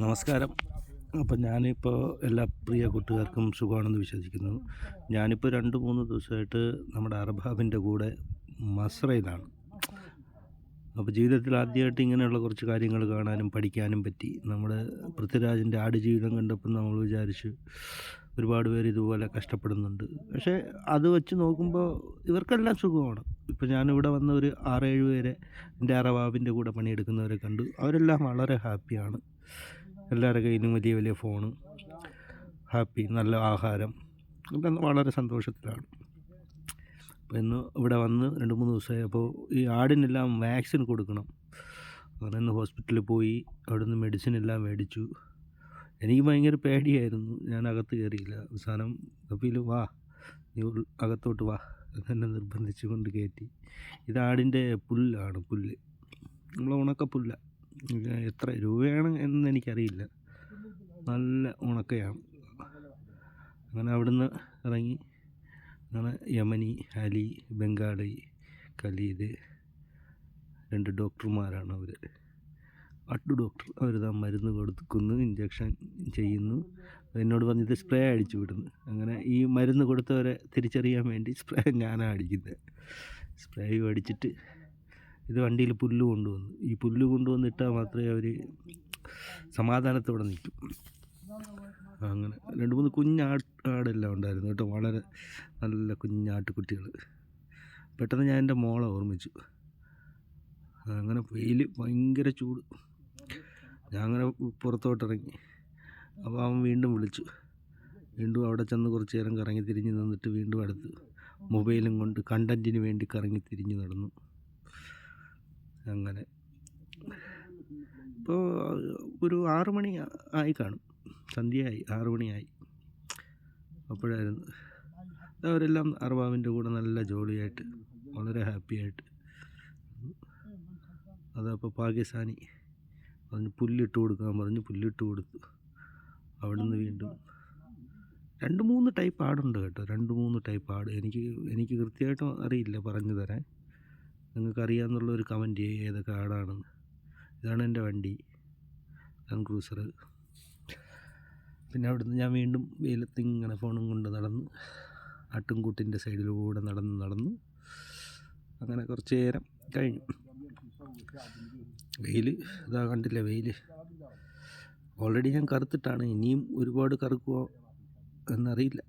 നമസ്കാരം. അപ്പം ഞാനിപ്പോൾ എല്ലാ പ്രിയ കൂട്ടുകാർക്കും സുഖമാണെന്ന് വിശ്വസിക്കുന്നു. ഞാനിപ്പോൾ രണ്ട് മൂന്ന് ദിവസമായിട്ട് നമ്മുടെ അർബാബിന്റെ കൂടെ മസ്രയിലാണ് അപ്പോൾ ജീവിതത്തിൽ ആദ്യമായിട്ട് ഇങ്ങനെയുള്ള കുറച്ച് കാര്യങ്ങൾ കാണാനും പഠിക്കാനും പറ്റി. നമ്മുടെ പൃഥ്വിരാജിന്റെ ആടുജീവിതം കണ്ടപ്പോൾ നമ്മൾ വിചാരിച്ചു ഒരുപാട് പേര് ഇതുപോലെ കഷ്ടപ്പെടുന്നുണ്ട്. പക്ഷേ അത് വെച്ച് നോക്കുമ്പോൾ ഇവർക്കെല്ലാം സുഖമാണ്. ഇപ്പോൾ ഞാനിവിടെ വന്ന ഒരു ആറേഴ് പേരെ എന്റെ അറബാബിന്റെ കൂടെ പണിയെടുക്കുന്നവരെ കണ്ടു. അവരെല്ലാം വളരെ ഹാപ്പിയാണ്. എല്ലാവരുടെ കയ്യിലും വലിയ വലിയ ഫോണ്. ഹാപ്പി നല്ല ആഹാരം. ഒക്കെ വളരെ സന്തോഷത്തിലാണ്. അപ്പോൾ ഇന്ന് ഇവിടെ വന്ന് രണ്ട് മൂന്ന് ദിവസമായി അപ്പോൾ ഈ ആടിനെല്ലാം വാക്സിൻ കൊടുക്കണം. അങ്ങനെ ഇന്ന് ഹോസ്പിറ്റലിൽ പോയി അവിടെ നിന്ന് മെഡിസിൻ എല്ലാം മേടിച്ചു. എനിക്ക് ഭയങ്കര പേടിയായിരുന്നു. ഞാൻ അകത്ത് കയറിയില്ല. അവസാനം കപിൽ വാ നീ അകത്തോട്ട് വാ എന്നെ നിർബന്ധിച്ചു കൊണ്ട് കയറ്റി. ഇത് ആടിന്റെ പുല്ലാണ് പുല്ല്. നമ്മൾ ഉണക്ക പുല്ല ഇത് എത്ര രൂപയാണ് എന്ന് എനിക്കറിയില്ല. നല്ല ഉണക്കയാണ്. അങ്ങനെ അവിടുന്ന് ഇറങ്ങി. അങ്ങനെ യമനി അലി ബംഗാളി കലീദ് രണ്ട് ഡോക്ടർമാരാണ് അവർ അട്ടു ഡോക്ടർ. അവരിതാ മരുന്ന് കൊടുക്കുന്നു ഇഞ്ചക്ഷൻ ചെയ്യുന്നു. എന്നോട് പറഞ്ഞത് സ്പ്രേ അടിച്ചു വിടുന്നു. അങ്ങനെ ഈ മരുന്ന് കൊടുത്തവരെ തിരിച്ചറിയാൻ വേണ്ടി സ്പ്രേ ഞാനാണ് അടിക്കുന്നത് സ്പ്രേയും അടിച്ചിട്ട് ഇത് വണ്ടിയിൽ പുല്ല് കൊണ്ടുവന്നു. ഈ പുല്ല് കൊണ്ടുവന്നിട്ടാൽ മാത്രമേ അവർ സമാധാനത്തോടെ നിൽക്കും. അങ്ങനെ രണ്ട് മൂന്ന് കുഞ്ഞാട് ആടെല്ലാം ഉണ്ടായിരുന്നു കേട്ടോ. വളരെ നല്ല കുഞ്ഞാട്ടുകുട്ടികൾ പെട്ടെന്ന് ഞാൻ എന്റെ മോളെ ഓർമ്മിച്ചു. അങ്ങനെ വെയിൽ ഭയങ്കര ചൂട്. ഞാൻ അങ്ങനെ പുറത്തോട്ടിറങ്ങി. അപ്പോൾ അവൻ വീണ്ടും വിളിച്ചു. വീണ്ടും അവിടെ ചെന്ന് കുറച്ച് നേരം കറങ്ങി തിരിഞ്ഞ് നിന്നിട്ട് വീണ്ടും അടുത്ത് മൊബൈലും കൊണ്ട് കണ്ടന്റിന് വേണ്ടി കറങ്ങി തിരിഞ്ഞ് നടന്നു. അങ്ങനെ. ഇപ്പോൾ ഒരു ആറ് മണി ആയി കാണും. സന്ധ്യയായി ആറ് മണിയായി. അപ്പോഴായിരുന്നു. അവരെല്ലാം അർബാബിന്റെ കൂടെ നല്ല ജോളിയായിട്ട് വളരെ ഹാപ്പിയായിട്ട്. അതപ്പോൾ പാകിസ്ഥാനി പറഞ്ഞ് പുല്ലിട്ട് കൊടുക്കാൻ പറഞ്ഞ് പുല്ലിട്ട് കൊടുത്തു. അവിടുന്ന് വീണ്ടും. രണ്ട് മൂന്ന് ടൈപ്പ് ആടുണ്ട് കേട്ടോ. രണ്ട് മൂന്ന് ടൈപ്പ് ആട്. എനിക്ക് എനിക്ക് കൃത്യമായിട്ട് അറിയില്ല പറഞ്ഞു തരാൻ. നിങ്ങൾക്കറിയാമെന്നുള്ള ഒരു കമന്റ് ചെയ്യുക ഏതൊക്കെ ആടാണെന്ന് ഇതാണ് എന്റെ വണ്ടി. ലാൻഡ് ക്രൂസർ പിന്നെ അവിടുന്ന് ഞാൻ വീണ്ടും വെയിലത്ത് ഇങ്ങനെ ഫോണും കൊണ്ട് നടന്നു ആട്ടുംകൂട്ടിന്റെ സൈഡിലൂടെ നടന്ന് നടന്നു അങ്ങനെ കുറച്ച് നേരം കഴിഞ്ഞു. വെയിൽ ഇതാ കണ്ടില്ല വെയിൽ ഓൾറെഡി ഞാൻ കറുത്തിട്ടാണ് ഇനിയും ഒരുപാട് കറുക്കുമോ എന്നറിയില്ല.